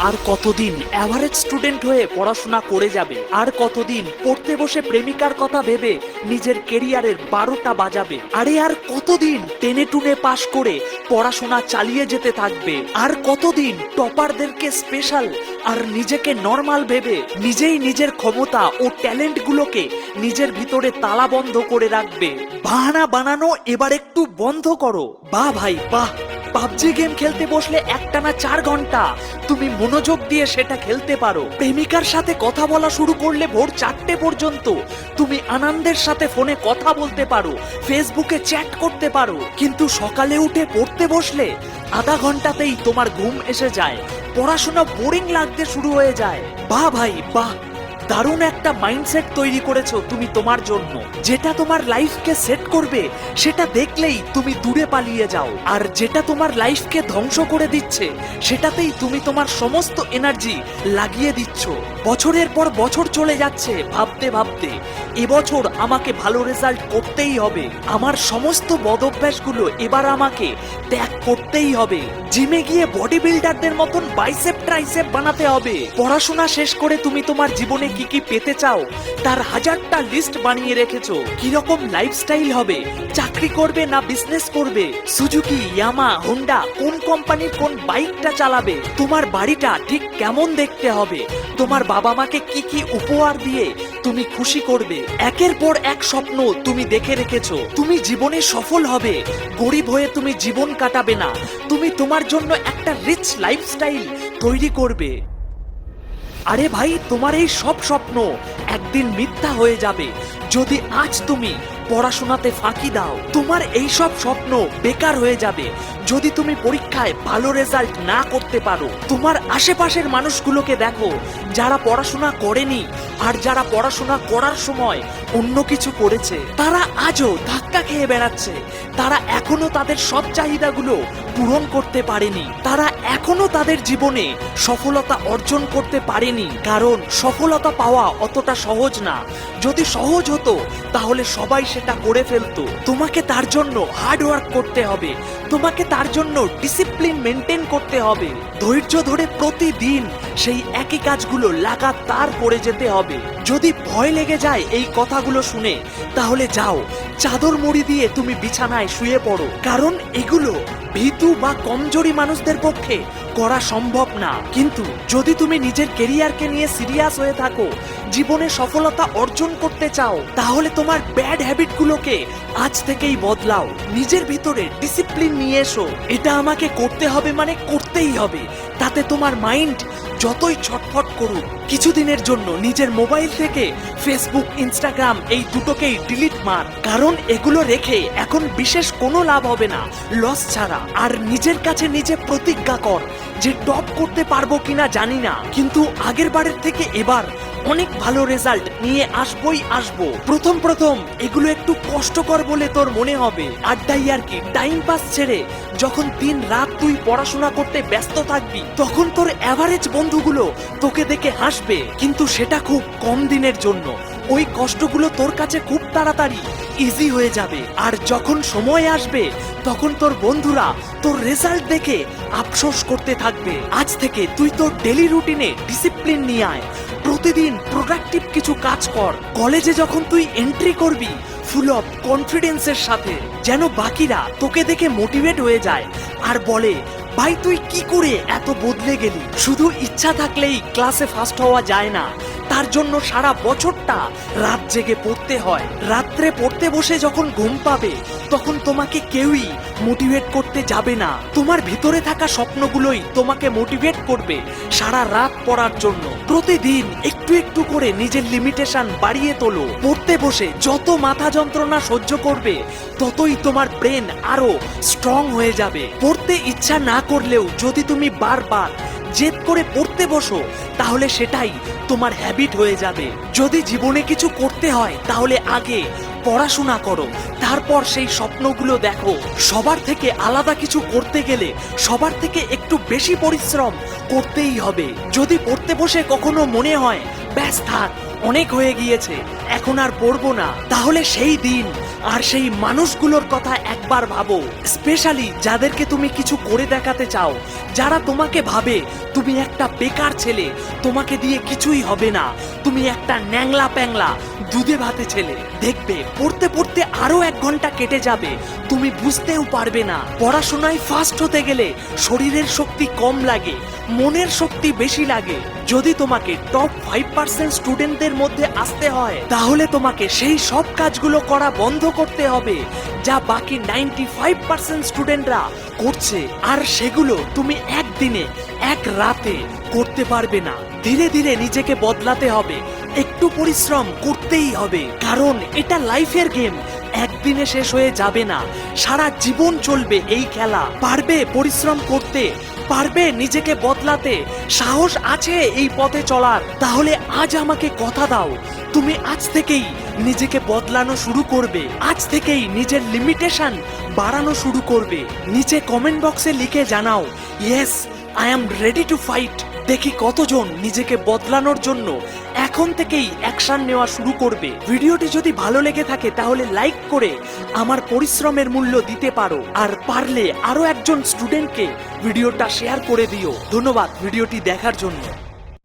আর কতদিন average student হয়ে পড়াশোনা করে যাবে? আর কতদিন পড়তে বসে প্রেমিকার কথা ভেবে নিজের কেরিয়ারের বারোটা বাজাবে? আরে আর কতদিন টেনে টুনে পাশ করে পড়াশোনা চালিয়ে যেতে থাকবে? আর কতদিন টপারদেরকে স্পেশাল আর নিজেকে নর্মাল ভেবে নিজেই নিজের ক্ষমতা ও ট্যালেন্টগুলোকে নিজের ভিতরে তালা বন্ধ করে রাখবে? বাহানা বানানো এবার একটু বন্ধ করো। বাহ ভাই, বাহ। পাবজি গেম খেলতে বসলে একটানা চার ঘণ্টা। তুমি মনোযোগ দিয়ে সেটা খেলতে পারো। প্রেমিকার সাথে কথা বলা শুরু করলে ভোর চারটে পর্যন্ত। তুমি আনন্দের সাথে ফোনে কথা বলতে পারো, ফেসবুকে চ্যাট করতে পারো। কিন্তু সকালে উঠে পড়তে বসলে আধা ঘন্টাতেই তোমার ঘুম এসে যায়। পড়াশোনা বোরিং লাগতে শুরু হয়ে যায়। বাহ ভাই, বাহ। দারুণ একটা মাইন্ডসেট তৈরি করেছ তুমি তোমার জন্য। যেটা তোমার লাইফকে সেট করবে, সেটা দেখলেই তুমি দূরে পালিয়ে যাও। আর যেটা তোমার লাইফকে ধ্বংস করে দিচ্ছে, সেটাতেই তুমি তোমার সমস্ত এনার্জি লাগিয়ে দিচ্ছ। বছরের পর বছর চলে যাচ্ছে ভাবতে ভাবতে এবছর আমাকে ভালো রেজাল্ট করতেই হবে। আমার সমস্ত বদভ্যাসগুলো এবার আমাকে ত্যাগ করতেই হবে। জিমে গিয়ে বডি বিল্ডারদের মতন বাইসেপ ট্রাইসেপ বানাতে হবে। পড়াশোনা শেষ করে তুমি তোমার জীবনে কি কি পেতে চাও, তার হাজারটা লিস্ট বানিয়ে রেখেছো। কীরকম লাইফস্টাইল হবে, চাকরি করবে না বিজনেস করবে? সুজুকি ইয়ামা হোন্ডা কোন কোম্পানির কোন বাইকটা চালাবে? তোমার বাড়িটা ঠিক কেমন দেখতে হবে? তোমার বাবা মাকে কি কি উপহার দিয়ে তুমি খুশি করবে। একের পর এক স্বপ্ন তুমি দেখে রেখেছো। তুমি জীবনে সফল হবে। গরিব হয়ে তুমি জীবন কাটাবে না। তুমি তোমার জন্য একটা রিচ লাইফস্টাইল তৈরি করবে। আরে ভাই, তোমার এই সব স্বপ্ন একদিন মিথ্যা হয়ে যাবে। যদি আজ তুমি পড়াশোনাতে ফাঁকি দাও। তোমার এই সব স্বপ্ন বেকার হয়ে যাবে। যদি তুমি পরীক্ষায় ভালো রেজাল্ট না করতে পারো, তোমার আশেপাশের মানুষগুলোকে দেখো, যারা পড়াশোনা করেনি আর যারা পড়াশোনা করার সময় অন্য কিছু করেছে। তারা আজও ধাক্কা খেয়ে বেড়াচ্ছে। তারা এখনও তাদের সব চাহিদাগুলো পূরণ করতে পারেনি। তারা এখনও তাদের জীবনে সফলতা অর্জন করতে পারেনি। কারণ সফলতা পাওয়া অতটা সহজ না। যদি সহজ হতো, তাহলে সবাই সেটা করে ফেলতো। তোমাকে তার জন্য হার্ড ওয়ার্ক করতে হবে। তোমাকে তার জন্য ডিসিপ্লিন মেনটেন করতে হবে। ধৈর্য ধরে প্রতিদিন সেই একই কাজগুলো লাগাতার করে যেতে হবে। যদি ভয় লেগে যায় এই কথাগুলো শুনে, তাহলে যাও, চাদর মুড়ি দিয়ে তুমি বিছানায় শুয়ে পড়ো। কারণ এগুলো ভীতু বা কমজোরি মানুষদের পক্ষে করা সম্ভব না। কিন্তু যদি তুমি নিজের কেরিয়ারকে নিয়ে সিরিয়াস হয়ে থাকো, জীবনে সফলতা অর্জন করতে চাও, তাহলে তোমার ব্যাড হ্যাবিটগুলোকে আজ থেকেই বদলাও। নিজের ভিতরে ডিসিপ্লিন নিয়ে এসো। এটা আমাকে করতে হবে মানে করতেই হবে। তাতে তোমার মাইন্ড যতই ছটফট করুক, কিছুদিনের জন্য নিজের মোবাইল থেকে ফেসবুক ইনস্টাগ্রাম এই দুটোকেই ডিলিট মার। কারণ এগুলো রেখে এখন বিশেষ কোনো লাভ হবে না। লস ছাড়া। আর নিজের কাছে নিজে প্রতিজ্ঞা কর। যে টপ করতে পারব কিনা জানি না। কিন্তু আগের বারের থেকে এবার অনেক ভালো রেজাল্ট নিয়ে আসবই আসব। প্রথম প্রথম এগুলো একটু কষ্টকর বলে তোর মনে হবে। আড্ডাই আর কি টাইম পাস ছেড়ে যখন দিন রাত তুই পড়াশোনা করতে ব্যস্ত থাকবি, তখন তোর অ্যাভারেজ বন্ধুগুলো তোকে দেখে হাসবে। কিন্তু সেটা খুব কম দিনের জন্য। ওই কষ্টগুলো তোর কাছে খুব তাড়াতাড়ি ইজি হয়ে যাবে। আর যখন সময় আসবে, তখন তোর বন্ধুরা তোর রেজাল্ট দেখে আফসোস করতে থাকবে। আজ থেকে তুই তোর ডেলি রুটিনে ডিসিপ্লিন নিয়ে আয়। প্রতিদিন প্রোডাক্টিভ কিছু কাজ কর। কলেজে যখন তুই এন্ট্রি করবি ফুল অফ কনফিডেন্সের সাথে, যেন বাকিরা তোকে দেখে মোটিভেট হয়ে যায় আর বলে, ভাই, তুই কি করে এত বদলে গেলি? শুধু ইচ্ছা থাকলেই ক্লাসে ফার্স্ট হওয়া যায় না। তার জন্য সারা বছরটা রাত জেগে পড়তে হয়। রাত্রে পড়তে বসে যখন ঘুম পাবে, তখন তোমাকে কেউই মোটিভেট করতে যাবে না। তোমার ভিতরে থাকা স্বপ্নগুলোই তোমাকে মোটিভেট করবে সারা রাত পড়ার জন্য। প্রতিদিন একটু একটু করে নিজের লিমিটেশন বাড়িয়ে তোলো। পড়তে বসে যত মাথা যন্ত্রণা সহ্য করবে, ততই তোমার ব্রেন আরও স্ট্রং হয়ে যাবে। পড়তে ইচ্ছা না করলেও যদি তুমি বারবার জেদ করে পড়তে বসো, তাহলে সেটাই তোমার হ্যাবিট হয়ে যাবে। যদি জীবনে কিছু করতে হয়, তাহলে আগে পড়াশোনা করো, তারপর সেই স্বপ্নগুলো দেখো। সবার থেকে আলাদা কিছু করতে গেলে সবার থেকে একটু বেশি পরিশ্রম করতেই হবে। যদি পড়তে বসে কখনো মনে হয়, ব্যাস থাক অনেক হয়ে গিয়েছে। এখন আর পড়ব না। তাহলে সেই দিন আর সেই মানুষগুলোর কথা একবার ভাবো। স্পেশালি যাদেরকে তুমি কিছু করে দেখাতে চাও। যারা তোমাকে ভাবে, তুমি একটা বেকার ছেলে, তোমাকে দিয়ে কিছুই হবে না। তুমি একটা ন্যাংলা প্যাংলা, দুধে ভাতে ছেলে। দেখবে, পড়তে পড়তে আরও এক ঘণ্টা কেটে যাবে। তুমি বুঝতেও পারবে না। পড়াশোনায় ফাস্ট হতে গেলে শরীরের শক্তি কম লাগে, মনের শক্তি বেশি লাগে। যদি তোমাকে টপ ফাইভ পার্সেন্ট স্টুডেন্টদের মধ্যে আসতে হয়, তাহলে তোমাকে সেই সব কাজগুলো করা বন্ধ করতে হবে, যা বাকি নাইনটি ফাইভ পার্সেন্ট স্টুডেন্টরা করছে। আর সেগুলো তুমি একদিনে, এক রাতে করতে পারবে না। ধীরে ধীরে নিজেকে বদলাতে হবে, একটু পরিশ্রম করতেই হবে, কারণ এটা লাইফের গেম একদিনে শেষ হয়ে যাবে না, সারা জীবন চলবে এই খেলা। পারবে পরিশ্রম করতে পারবে নিজেকে বদলাতে? সাহস আছে এই পথে চলার? তাহলে আজ আমাকে কথা দাও। তুমি আজ থেকেই নিজেকে বদলানো শুরু করবে। আজ থেকেই নিজের লিমিটেশন বাড়ানো শুরু করবে। নিচে কমেন্ট বক্সে লিখে জানাও yes I am ready to fight দেখি কতজন নিজেকে বদলানোর জন্য এখন থেকেই অ্যাকশন নেওয়া শুরু করবে। ভিডিওটি যদি ভালো লেগে থাকে তাহলে লাইক করে আমার পরিশ্রমের মূল্য দিতে পারো। আর পারলে আরও একজন স্টুডেন্টকে ভিডিওটা শেয়ার করে দিও। ধন্যবাদ ভিডিওটি দেখার জন্য।